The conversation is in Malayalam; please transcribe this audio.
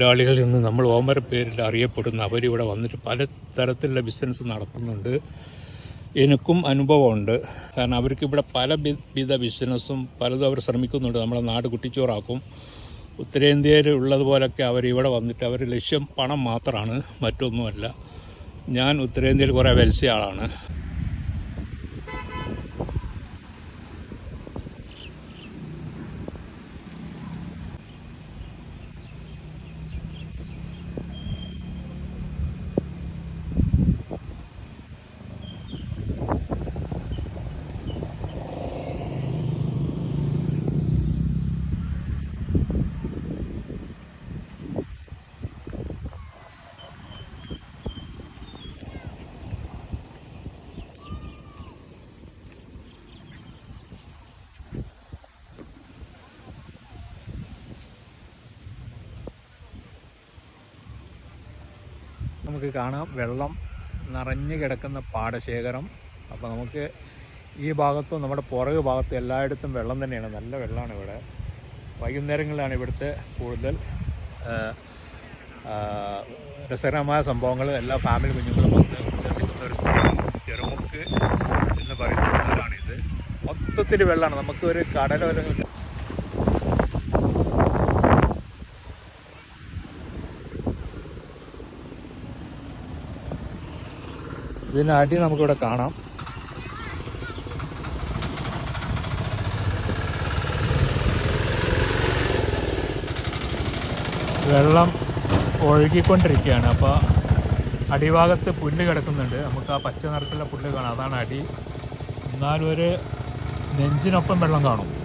തൊഴിലാളികളിൽ നിന്ന് നമ്മൾ ഓമര പേരിൽ അറിയപ്പെടുന്ന അവരിവിടെ വന്നിട്ട് പല തരത്തിലുള്ള ബിസിനസ് നടത്തുന്നുണ്ട്. എനിക്കും അനുഭവമുണ്ട്. കാരണം അവർക്ക് ഇവിടെ പല വിധ ബിസിനസ്സും പലതും അവർ ശ്രമിക്കുന്നുണ്ട്. നമ്മളെ നാട് കുട്ടിച്ചോറാക്കും. ഉത്തരേന്ത്യയിൽ ഉള്ളതുപോലൊക്കെ അവർ ഇവിടെ വന്നിട്ട് അവർ ലക്ഷ്യം പണം മാത്രമാണ് മറ്റൊന്നുമല്ല. ഞാൻ ഉത്തരേന്ത്യയിൽ കുറേ വെൽസിയ ആളാണ്. നമുക്ക് കാണാം. വെള്ളം നിറഞ്ഞു കിടക്കുന്ന പാടശേഖരം. അപ്പോൾ നമുക്ക് ഈ ഭാഗത്തും നമ്മുടെ പുറകു ഭാഗത്തും എല്ലായിടത്തും വെള്ളം തന്നെയാണ്. നല്ല വെള്ളമാണ് ഇവിടെ. വൈകുന്നേരങ്ങളിലാണ് ഇവിടുത്തെ കൂടുതൽ രസകരമായ സംഭവങ്ങൾ. എല്ലാ ഫാമിലി കുഞ്ഞുങ്ങളും വന്ന് ഉല്ലസിക്കുന്ന ഒരു സ്ഥലം ചെറുമുക്ക് എന്ന് പറയുന്ന സ്ഥലമാണിത്. മൊത്തത്തിൽ വെള്ളമാണ്. നമുക്കൊരു കടലോ അല്ലെങ്കിൽ ഇതിന്റെ അടി നമുക്കിവിടെ കാണാം. വെള്ളം ഒഴുകിക്കൊണ്ടിരിക്കുകയാണ്. അപ്പോൾ അടിഭാഗത്ത് പുല്ല് കിടക്കുന്നുണ്ട്. നമുക്ക് ആ പച്ച നിറത്തിലുള്ള പുല്ല് കാണാം. അതാണ് അടി. എന്നാലും ഒരു നെഞ്ചിനൊപ്പം വെള്ളം കാണും.